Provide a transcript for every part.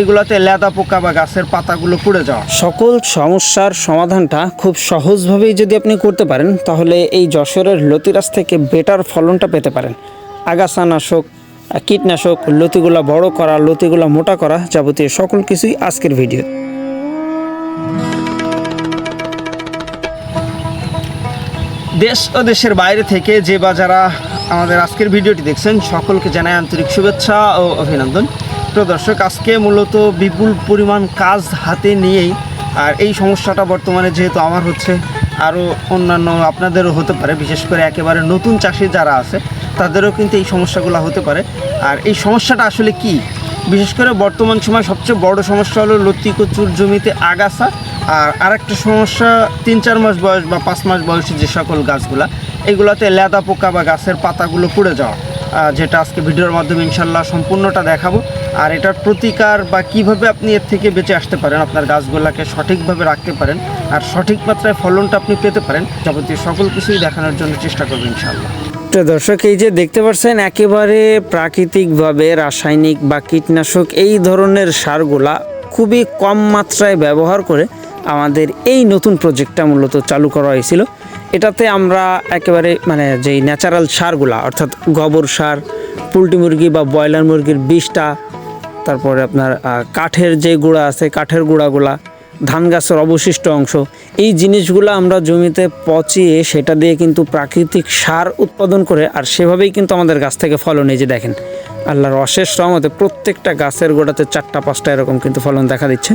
এগুলোতে লেদা পোকা বা গাছের পাতাগুলো পুড়ে যাওয়া। সকল সমস্যার সমাধানটা খুব সহজভাবেই যদি আপনি করতে পারেন তাহলে এই যশোরের লতিরাজ থেকে বেটার ফলনটা পেতে পারেন। আগাছানাশক কীটনাশক লতিগুলা বড় করা লতিগুলা মোটা করা যাবতীয় সকল কিছুই আজকের ভিডিও। দেশ ও দেশের বাইরে থেকে যে বা যারা আমাদের আজকের ভিডিওটি দেখছেন সকলকে জানাই আন্তরিক শুভেচ্ছা ও অভিনন্দন। প্রিয় দর্শক, আজকে মূলত বিপুল পরিমাণ কাজ হাতে নিয়েই আর এই সমস্যাটা বর্তমানে যেহেতু আমার হচ্ছে, আরও অন্যান্য আপনাদেরও হতে পারে, বিশেষ করে একেবারে নতুন চাষি যারা আছে, তাদেরও কিন্তু এই সমস্যাগুলো হতে পারে। আর এই সমস্যাটা আসলে কি? বিশেষ করে বর্তমান সময় সবচেয়ে বড় সমস্যা হলো লতি কচুর জমিতে আগাছা আর আরেকটা সমস্যা, তিন চার মাস বয়স বা পাঁচ মাস বয়সী যে সকল গাছগুলা, এগুলোতে লেদা পোকা বা গাছের পাতাগুলো পুড়ে যাওয়া। যেটা আজকে ভিডিওর মাধ্যমে ইনশাল্লাহ সম্পূর্ণটা দেখাবো। আর এটার প্রতিকার বা কীভাবে আপনি এর থেকে বেঁচে আসতে পারেন, আপনার গাছগুলোকে সঠিকভাবে রাখতে পারেন, আর সঠিক মাত্রায় ফলনটা আপনি পেতে পারেন, যাবতীয় সকল কিছুই দেখানোর জন্য চেষ্টা করবেন ইনশাল্লাহ। তো দর্শক, এই যে দেখতে পাচ্ছেন, একেবারে প্রাকৃতিকভাবে রাসায়নিক বা কীটনাশক এই ধরনের সারগুলা খুবই কম মাত্রায় ব্যবহার করে আমাদের এই নতুন প্রজেক্টটা মূলত চালু করা হয়েছিল। এটাতে আমরা একেবারে মানে যেই ন্যাচারাল সারগুলা, অর্থাৎ গোবর সার, পোলট্রি মুরগি বা ব্রয়লার মুরগির বিষটা, তারপরে আপনার কাঠের যে গুঁড়া আছে, কাঠের গুঁড়াগুলা, ধান গাছের অবশিষ্ট অংশ, এই জিনিসগুলো আমরা জমিতে পচিয়ে সেটা দিয়ে কিন্তু প্রাকৃতিক সার উৎপাদন করে, আর সেভাবেই কিন্তু আমাদের গাছ থেকে ফলন, এই যে দেখেন, আল্লাহর অশেষ রহমতে প্রত্যেকটা গাছের গোড়াতে চারটা, পাঁচটা এরকম কিন্তু ফলন দেখা দিচ্ছে।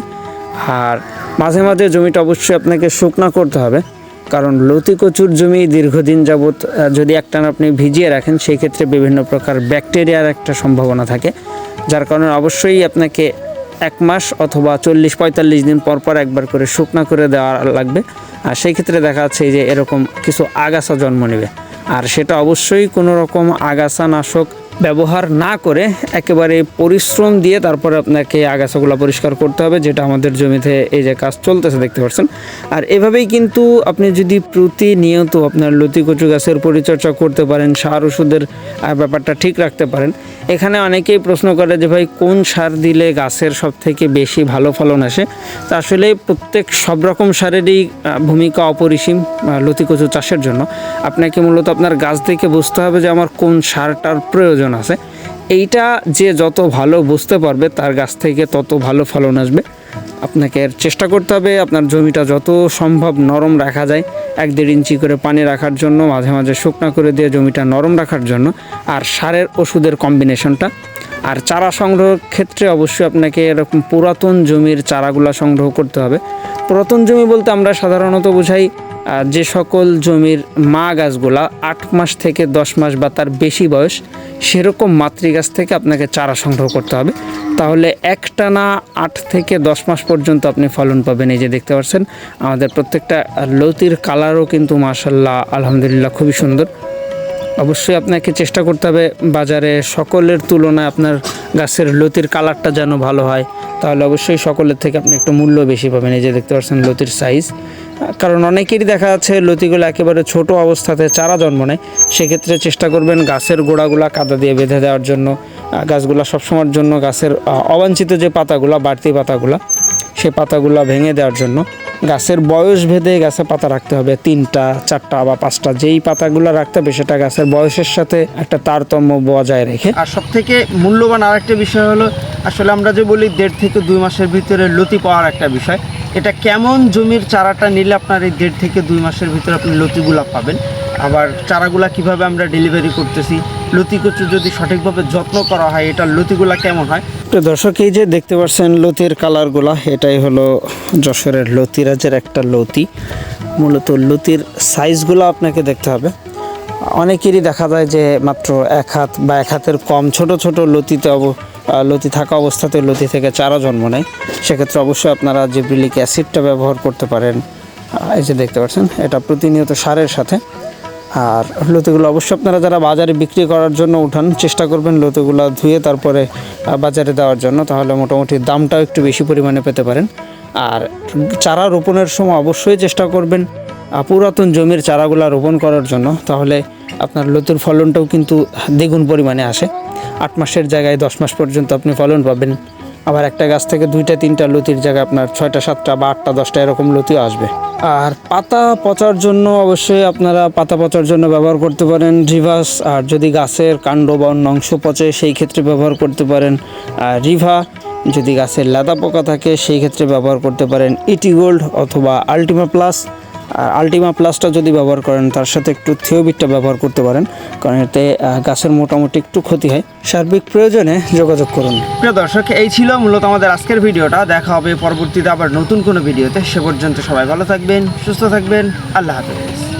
আর মাঝে মাঝে জমিটা অবশ্যই আপনাকে শুকনা করতে হবে। কারণ লতি কচুর জমি দীর্ঘদিন যাবৎ যদি একটানা আপনি ভিজিয়ে রাখেন, সেই ক্ষেত্রে বিভিন্ন প্রকার ব্যাকটেরিয়ার একটা সম্ভাবনা থাকে। যার কারণে অবশ্যই আপনাকে এক মাস অথবা চল্লিশ, পঁয়তাল্লিশ দিন পর পর একবার করে শুকনা করে দেওয়া লাগবে। আর সেই ক্ষেত্রে দেখা যাচ্ছে যে এরকম কিছু আগাছা জন্ম নেবে। আর সেটা অবশ্যই কোনো রকম আগাছা নাশক ব্যবহার না করে একেবারে পরিশ্রম দিয়ে তারপরে আপনাকে আগাছাগুলো পরিষ্কার করতে হবে যেটা আমাদের জমিতে এই যে কাজ চলতেছে দেখতে পাচ্ছেন। আর এভাবেই কিন্তু আপনি যদি প্রতিনিয়ত আপনার লতি কচু গাছের পরিচর্যা করতে পারেন সার ওষুধের ব্যাপারটা ঠিক রাখতে পারেন। এখানে অনেকেই প্রশ্ন করে যে ভাই কোন সার দিলে গাছের সব থেকে বেশি ভালো ফলন আসে? তা আসলে প্রত্যেক সব রকম সারেরই ভূমিকা অপরিসীম আহ, লতি কচু চাষের জন্য। আপনাকে মূলত আপনার গাছ থেকে বুঝতে হবে যে আমার কোন সারটার প্রয়োজন। আছে। এইটা যে যত ভালো বুঝতে পারবে, তার গাছ থেকে তত ভালো ফলন আসবে। আপনাকে চেষ্টা করতে হবে, আপনার জমিটা যত সম্ভব নরম রাখা যায়, এক দেড় ইঞ্চি করে পানি রাখার জন্য, মাঝে মাঝে শুকনো করে দিয়ে জমিটা নরম রাখার জন্য। আর সারের ওষুধের কম্বিনেশনটা আর চারা সংগ্রহের ক্ষেত্রে অবশ্যই আপনাকে এরকম পুরাতন জমির চারাগুলা সংগ্রহ করতে হবে। পুরাতন জমি বলতে আমরা সাধারণত বোঝাই যে সকল জমির মা গাছগুলা আট মাস থেকে দশ মাস বা তার বেশি বয়স সেরকম মাতৃগাছ থেকে আপনাকে চারা সংগ্রহ করতে হবে। তাহলে একটানা আট থেকে দশ মাস পর্যন্ত আপনি ফলন পাবেন, এই যে দেখতে পাচ্ছেন। আমাদের প্রত্যেকটা লতির কালারও কিন্তু মাশাল্লাহ আলহামদুলিল্লাহ খুবই সুন্দর। অবশ্যই আপনাকে চেষ্টা করতে হবে বাজারে সকলের তুলনায় আপনার গাছের লতির কালারটা যেন ভালো হয়। তাহলে অবশ্যই সকলের থেকে আপনি একটু মূল্য বেশি পাবেন, এই যে দেখতে পাচ্ছেন লতির সাইজ কারণ অনেকেরই দেখা যাচ্ছে লতিগুলো একেবারে ছোট অবস্থাতে চারা জন্ম নেয়। সেক্ষেত্রে চেষ্টা করবেন গাছের গোড়াগুলা কাদা দিয়ে বেঁধে দেওয়ার জন্য। গাছগুলা সবসময়ের জন্য গাছের অবাঞ্ছিত যে পাতাগুলো, বাড়তি পাতাগুলো, সে পাতাগুলো ভেঙে দেওয়ার জন্য গাছের বয়স ভেদে গাছে পাতা রাখতে হবে। তিনটা, চারটা বা পাঁচটা যেই পাতাগুলো রাখতে হবে সেটা গাছের বয়সের সাথে একটা তারতম্য বজায় রেখে। আর সব থেকে মূল্যবান আরেকটা বিষয় হলো আসলে আমরা যে বলি দেড় থেকে দুই মাসের ভিতরে লতি পাওয়ার একটা বিষয়। এটা কেমন জমির চারাটা নিলে আপনার এই দেড় থেকে দুই মাসের ভিতরে আপনি লতিগুলা পাবেন? আবার চারাগুলা কীভাবে আমরা ডেলিভারি করতেছি? লতি কচু যদি সঠিকভাবে যত্ন করা হয়, এটার লতিগুলা কেমন হয়? তো দর্শক, এই যে দেখতে পাচ্ছেন লতির কালারগুলা, এটাই হলো যশোরের লতিরাজের একটা লতি। মূলত লতির সাইজগুলো আপনাকে দেখতে হবে। অনেকেরই দেখা যায় যে মাত্র এক হাত বা এক হাতের কম ছোট ছোট লতিতে অব লতি থাকা অবস্থাতে লতি থেকে চারা জন্ম নেয়। সেক্ষেত্রে অবশ্যই আপনারা জিব্রিলিক অ্যাসিডটা ব্যবহার করতে পারেন। এই যে দেখতে পাচ্ছেন, এটা প্রতিনিয়ত সারের সাথে। আর লতিগুলো অবশ্যই আপনারা যারা বাজারে বিক্রি করার জন্য উঠান, চেষ্টা করবেন লতিগুলো ধুয়ে তারপরে বাজারে দেওয়ার জন্য, তাহলে মোটামুটি দামটাও একটু বেশি পরিমাণে পেতে পারেন। আর চারা রোপণের সময় অবশ্যই চেষ্টা করবেন পুরাতন জমির চারাগুলো রোপণ করার জন্য, তাহলে আপনার লতির ফলনটাও কিন্তু দ্বিগুণ পরিমাণে আসে। আট মাসের জায়গায় দশ মাস পর্যন্ত আপনি ফলন পাবেন। আবার একটা গাছ থেকে দুইটা, তিনটা লতির জায়গায় আপনার ছয়টা, সাতটা বা আটটা, দশটা এরকম লতিও আসবে। আর পাতা পচার জন্য অবশ্যই আপনারা পাতা পচার জন্য ব্যবহার করতে পারেন রিভাস, আর যদি গাছের কাণ্ড বা অন্য অংশ পচে সেই ক্ষেত্রে ব্যবহার করতে পারেন, আর রিভা, যদি গাছের লাদা পোকা থাকে সেই ক্ষেত্রে ব্যবহার করতে পারেন ইটি গোল্ড অথবা আলটিমা প্লাস। আর আলটিমা প্লাসটা যদি ব্যবহার করেন, তার সাথে একটু থিওবিটটা ব্যবহার করতে পারেন, কারণ এতে গাছের মোটামুটি একটু ক্ষতি হয়। সার্বিক প্রয়োজনে যোগাযোগ করুন। প্রিয় দর্শক, এই ছিল মূলত আমাদের আজকের ভিডিওটা। দেখা হবে পরবর্তীতে আবার নতুন কোনো ভিডিওতে। সে পর্যন্ত সবাই ভালো থাকবেন, সুস্থ থাকবেন। আল্লাহ হাফেজ।